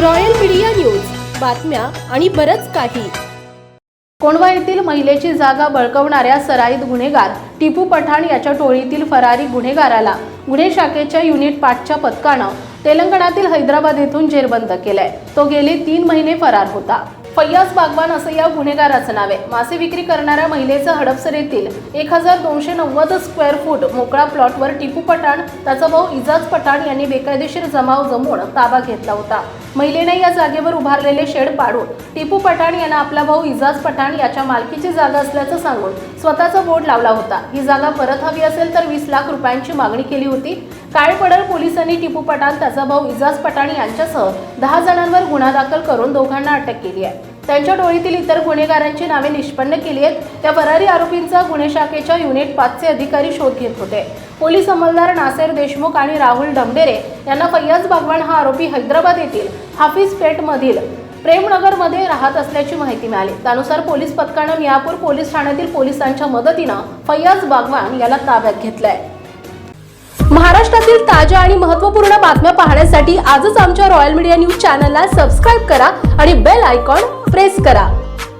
Royal media news. बातम्या आणि बरंच काही. कोंडवा येथील महिलेची जागा बळकवणाऱ्या सराईत गुन्हेगार टिपू पठाण याच्या टोळीतील फरारी गुन्हेगाराला गुन्हे शाखेच्या युनिट पाचच्या पथकानं तेलंगणातील हैदराबाद येथून जेरबंद केलाय. तो गेले तीन महिने फरार होता. फय्याज बागवान असं या गुन्हेगाराचं नाव आहे. मासे विक्री करणाऱ्या महिलेचं हडपसर येथील एक हजार दोनशे नव्वद स्क्वेअर फूट मोकळा प्लॉटवर टिपू पठाण त्याचा भाऊ इजाज पठाण यांनी बेकायदेशीर जमाव जमवून ताबा घेतला होता. महिलेने या जागेवर उभारलेले शेड पाडून टिपू पठाण यांना आपला भाऊ इजाज पठाण याच्या मालकीची जागा असल्याचं सांगून स्वतःचा बोर्ड लावला होता. ही जागा परत हवी असेल तर वीस लाख रुपयांची मागणी केली होती. काळेपडळ पोलिसांनी टिपू पठाण त्याचा भाऊ इजाज पठाण यांच्यासह दहा जणांवर गुन्हा दाखल करून दोघांना अटक केली आहे. त्यांच्या टोळीतील इतर गुन्हेगारांची नावे निष्पन्न केली आहेत. त्या फरारी आरोपींचा गुन्हे शाखेच्या युनिट पाचचे अधिकारी शोध घेत होते. पोलीस अंमलदार नासेर देशमुख आणि राहुल डमडेरे यांना फैयाज बागवान हा आरोपी हैदराबाद येथील हाफिज पेठमधील प्रेमनगरमध्ये राहत असल्याची माहिती मिळाली. त्यानुसार पोलीस पथकानं मियापूर पोलीस ठाण्यातील पोलिसांच्या मदतीनं फैयाज बागवान याला ताब्यात घेतलंय. महाराष्ट्रातील ताज्या आणि महत्त्वपूर्ण बातम्या पाहण्यासाठी आजच आमच्या रॉयल मीडिया न्यूज चॅनलला सबस्क्राईब करा आणि बेल आयकॉन प्रेस करा.